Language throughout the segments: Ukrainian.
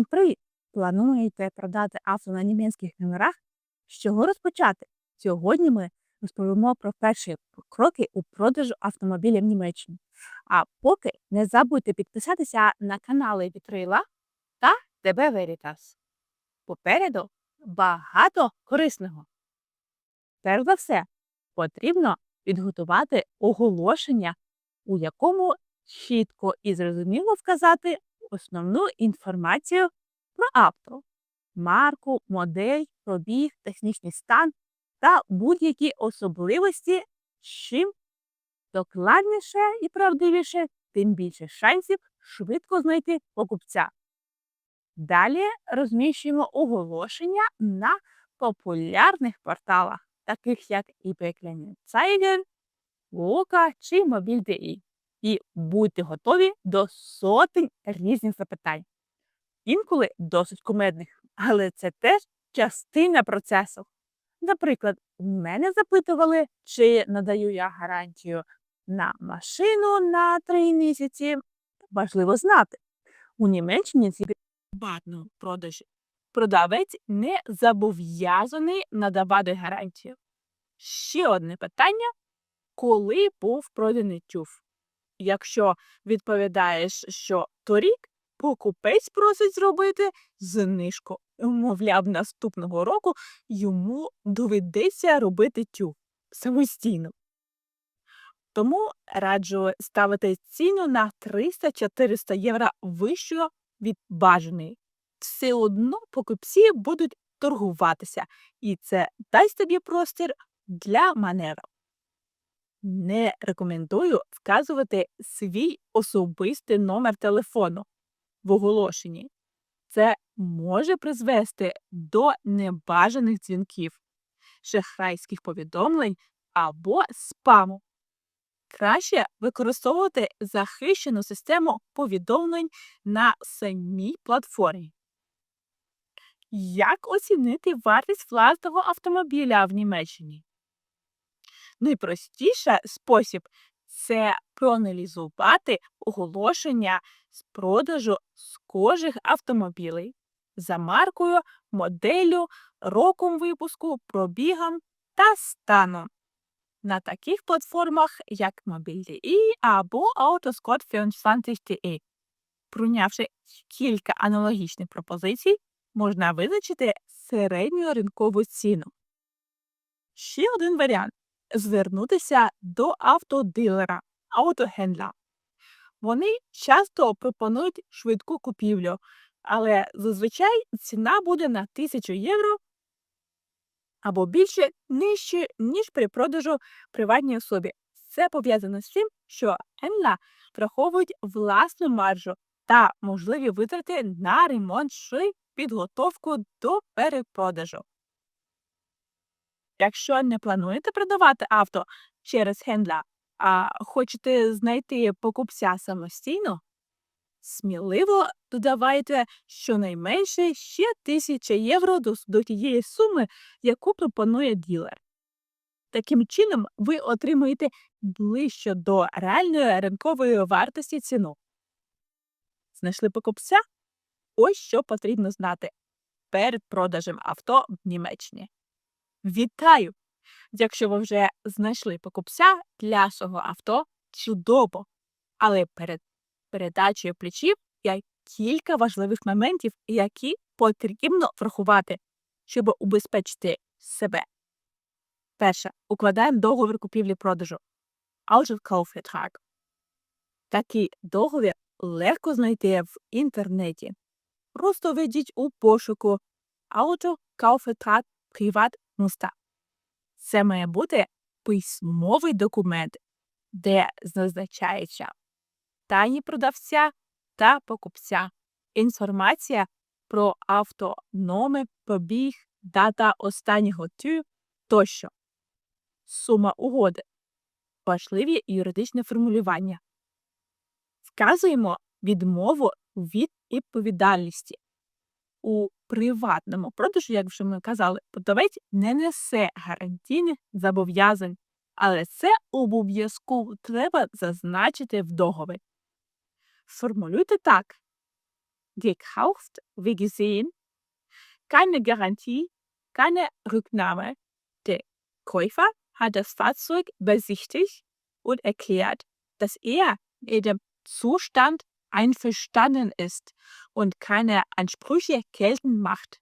Привіт! Плануєте продати авто на німецьких номерах? З чого розпочати? Сьогодні ми розповімо про перші кроки у продажу автомобіля в Німеччині. А поки не забудьте підписатися на канали Вітрила та ДБ Veritas. Попереду багато корисного. Перш за все, потрібно підготувати оголошення, у якому чітко і зрозуміло вказати основну інформацію про авто, марку, модель, пробіг, технічний стан та будь-які особливості, чим докладніше і правдивіше, тим більше шансів швидко знайти покупця. Далі розміщуємо оголошення на популярних порталах, таких як eBay Kleinanzeigen, Лока чи Mobil.de. І будьте готові до сотень різних запитань. Інколи досить кумедних, але це теж частина процесу. Наприклад, мене запитували, чи надаю я гарантію на машину на три місяці. Важливо знати. У Німеччині ці приватного продажі продавець не зобов'язаний надавати гарантію. Ще одне питання: коли був проданий тюф? Якщо відповідаєш, що торік, покупець просить зробити знижку. Мовляв, наступного року йому доведеться робити тюф самостійно. Тому раджу ставити ціну на 300-400 євро вищою від бажаної. Все одно покупці будуть торгуватися, і це дасть тобі простір для маневру. Не рекомендую вказувати свій особистий номер телефону в оголошенні. Це може призвести до небажаних дзвінків, шахрайських повідомлень або спаму. Краще використовувати захищену систему повідомлень на самій платформі. Як оцінити вартість власного автомобіля в Німеччині? Найпростіший спосіб це проаналізувати оголошення з продажу схожих автомобілей за маркою, моделлю, роком випуску, пробігом та станом. На таких платформах, як Mobil.de або Autoscot24.de. Прийнявши кілька аналогічних пропозицій, можна визначити середню ринкову ціну. Ще один варіант звернутися до автодилера, автогендла. Вони часто пропонують швидку купівлю, але зазвичай ціна буде на 1000 євро або більше нижче, ніж при продажу приватній особі. Це пов'язано з тим, що Енла враховують власну маржу та можливі витрати на ремонт чи підготовку до перепродажу. Якщо не плануєте продавати авто через хендла, а хочете знайти покупця самостійно, сміливо додавайте щонайменше ще 1000 євро до, до тієї суми, яку пропонує ділер. Таким чином, ви отримуєте ближче до реальної ринкової вартості ціну. Знайшли покупця? Ось що потрібно знати перед продажем авто в Німеччині. Вітаю! Якщо ви вже знайшли покупця для свого авто, чудово! Але перед передачею плечів є кілька важливих моментів, які потрібно врахувати, щоб убезпечити себе. Перше. Укладаємо договір купівлі-продажу. Autokaufvertrag. Такий договір легко знайти в інтернеті. Просто введіть у пошуку Autokaufvertrag Privat Muster. Це має бути письмовий документ, де зазначається тані продавця та покупця, інформація про авто, номер, побіг, дата останнього тю тощо, сума угоди, важливі юридичне формулювання. Вказуємо відмову від відповідальності. У приватному продажу, як вже ми казали, продавець не несе гарантійних зобов'язань, але це обов'язково треба зазначити в договорі. Сформулюйте так. gekauft wie gesehen, keine Garantie, keine Rücknahme. Der Käufer hat das Fahrzeug besichtigt und erklärt, dass er mit dem Zustand einverstanden ist und keine Ansprüche geltend macht.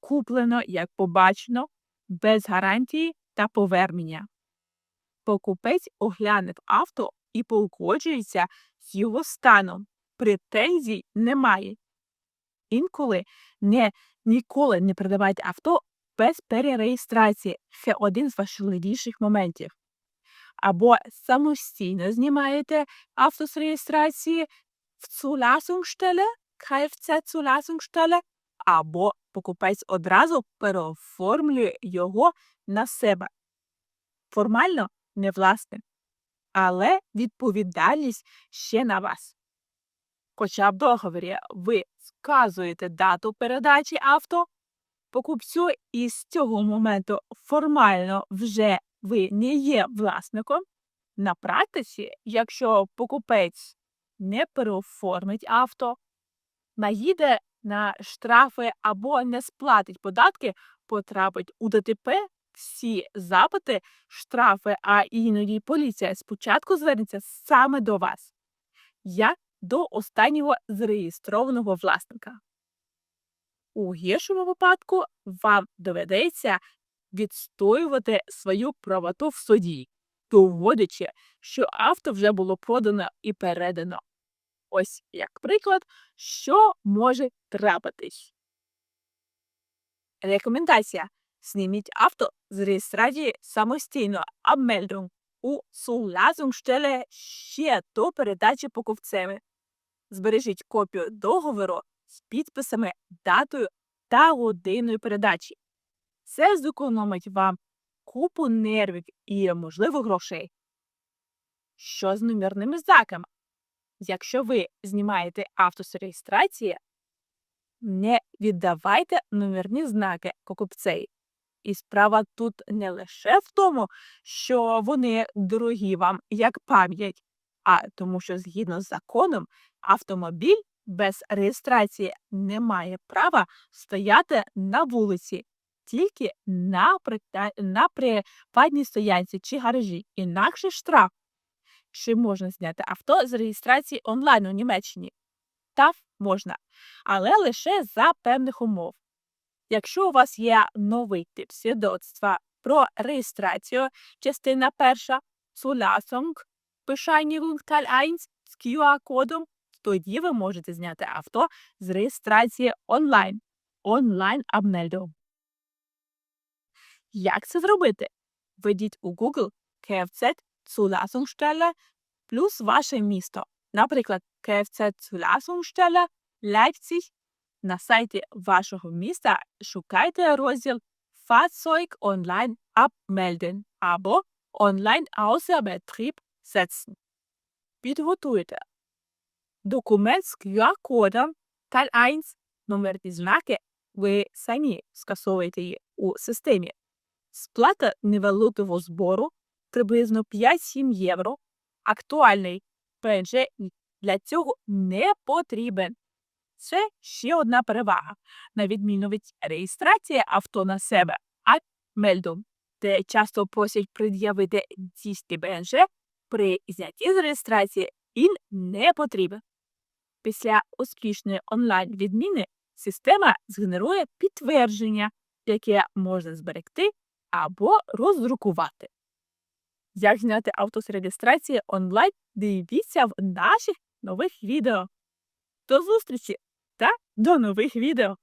Куплено, як побачено, без гарантії та повернення. Покупець оглянув авто і погоджується з його станом. Претензій немає. Інколи не ніколи не продавайте авто без перереєстрації. Це один з важливіших моментів. Або самостійно знімаєте авто з реєстрації Zulassungsstelle, Kfz-Zulassungsstelle, або покупець одразу переоформлює його на себе. Формально не власник, але відповідальність ще на вас. Хоча в договорі ви вказуєте дату передачі авто покупцю, і з цього моменту формально вже ви не є власником. На практиці, якщо покупець не переоформить авто, наїде на штрафи або не сплатить податки, потрапить у ДТП, всі запити, штрафи, а іноді поліція спочатку звернеться саме до вас, як до останнього зареєстрованого власника. У гіршому випадку вам доведеться відстоювати свою правоту в суді, доводячи, що авто вже було продано і передано. Ось як приклад, що може трапитись. Рекомендація. Зніміть авто з реєстрації самостійно Abmeldung у Zulassungsstelle ще до передачі покупцями. Збережіть копію договору з підписами, датою та годиною передачі. Це зекономить вам купу нервів і, можливо, грошей. Що з номерними знаками? Якщо ви знімаєте авто з реєстрації, не віддавайте номерні знаки покупцей. І справа тут не лише в тому, що вони дорогі вам як пам'ять, а тому, що згідно з законом автомобіль без реєстрації не має права стояти на вулиці, тільки на, на приватній стоянці чи гаражі, інакше штраф. Чи можна зняти авто з реєстрації онлайн у Німеччині? Так, можна, але лише за певних умов. Якщо у вас є новий тип свідоцтва про реєстрацію, частина перша, Zulassung, Bescheinigung Teil 1 з QR-кодом, тоді ви можете зняти авто з реєстрації онлайн. Онлайн Abmeldung. Як це зробити? Введіть у Google Kfz Zulassungsstelle плюс ваше місто. Наприклад, Kfz Zulassungsstelle Leipzig. На сайті вашого міста шукайте розділ Fahrzeug online abmelden або Online außer Betrieb setzen. Підготуйте документ з QR-кодом Teil 1, номерні знаки, ви самі скасовуєте її у системі. Сплата невалютового збору приблизно 5-7 євро. Актуальний ПНЖ для цього не потрібен. Це ще одна перевага, на відміну від реєстрації авто на себе, а мельдом, де часто просять пред'явити дійсний БНЖ, при знятті з реєстрації він не потрібен. Після успішної онлайн-відміни система згенерує підтвердження, яке можна зберегти або роздрукувати. Як зняти авто з реєстрації онлайн, дивіться в наших нових відео. До зустрічі та до нових відео!